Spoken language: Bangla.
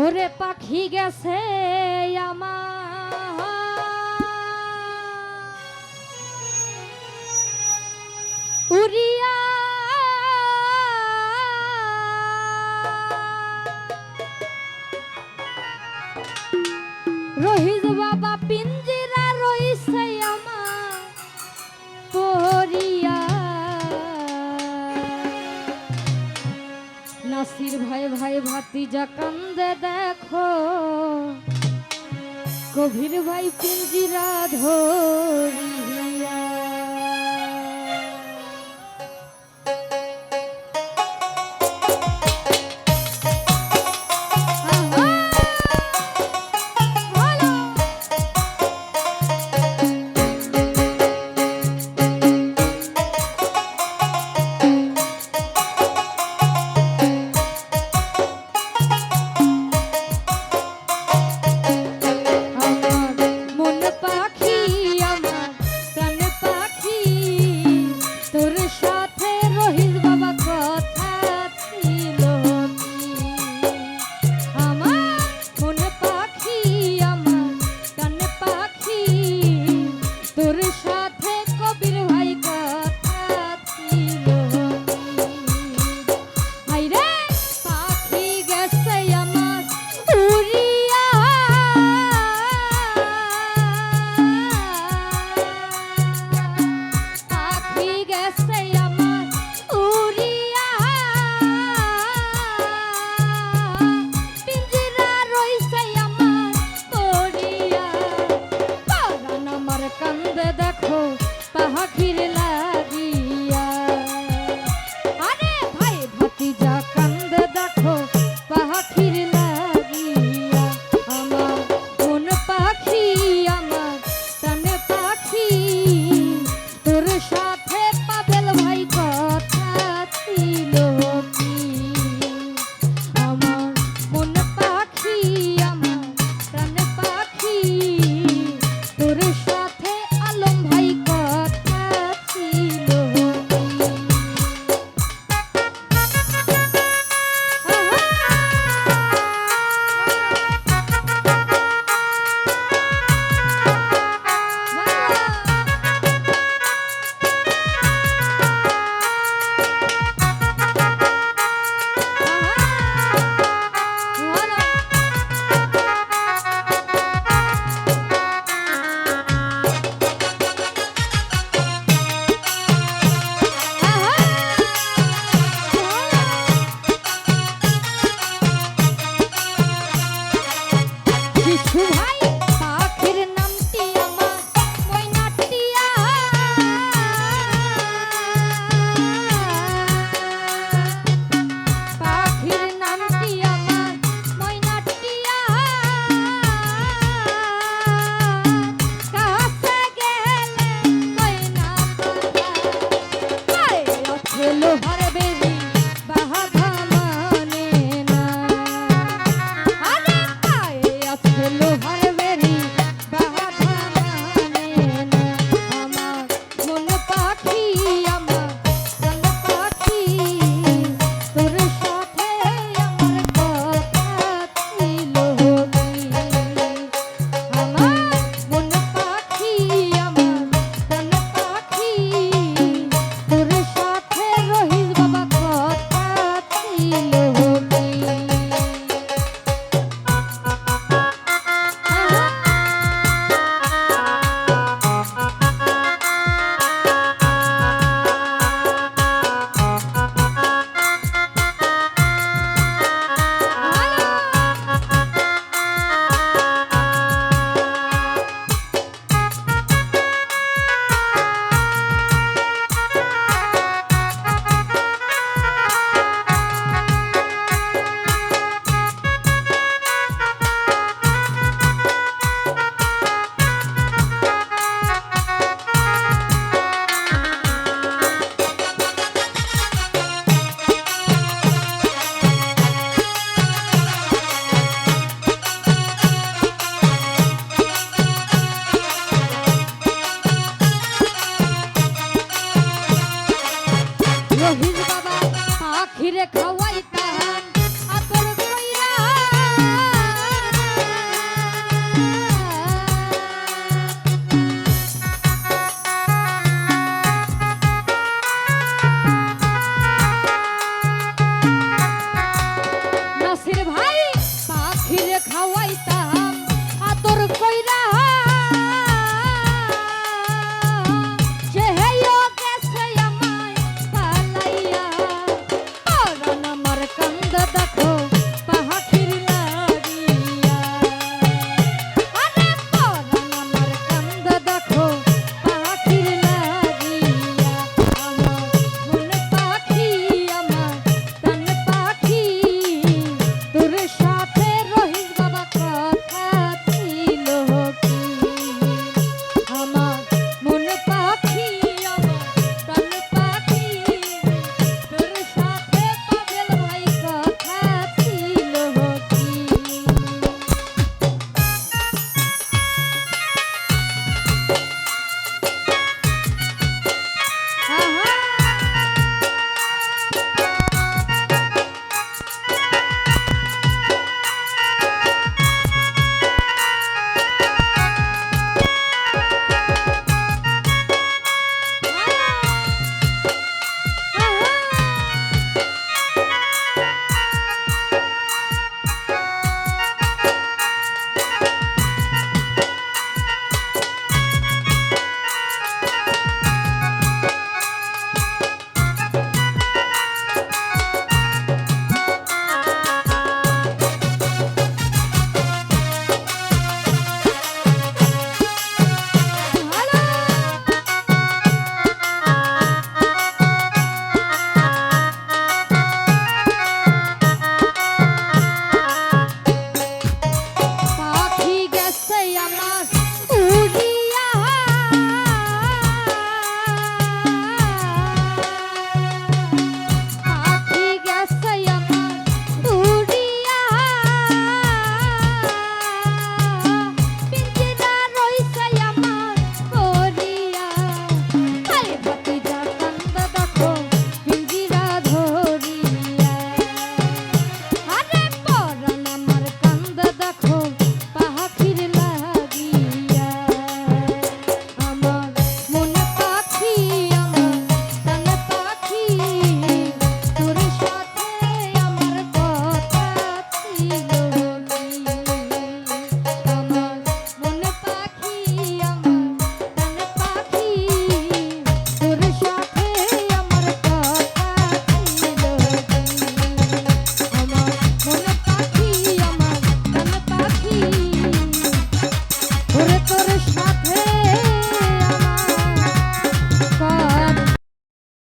ওরে পাখি গেছে আমার। উড়িয়া রোহিত বাবা পিঞ্জিরা নাসির ভাই ভাই ভাতিজা কান্দে দেখো। কবির ভাই পিঞ্জিরা ধরিয়া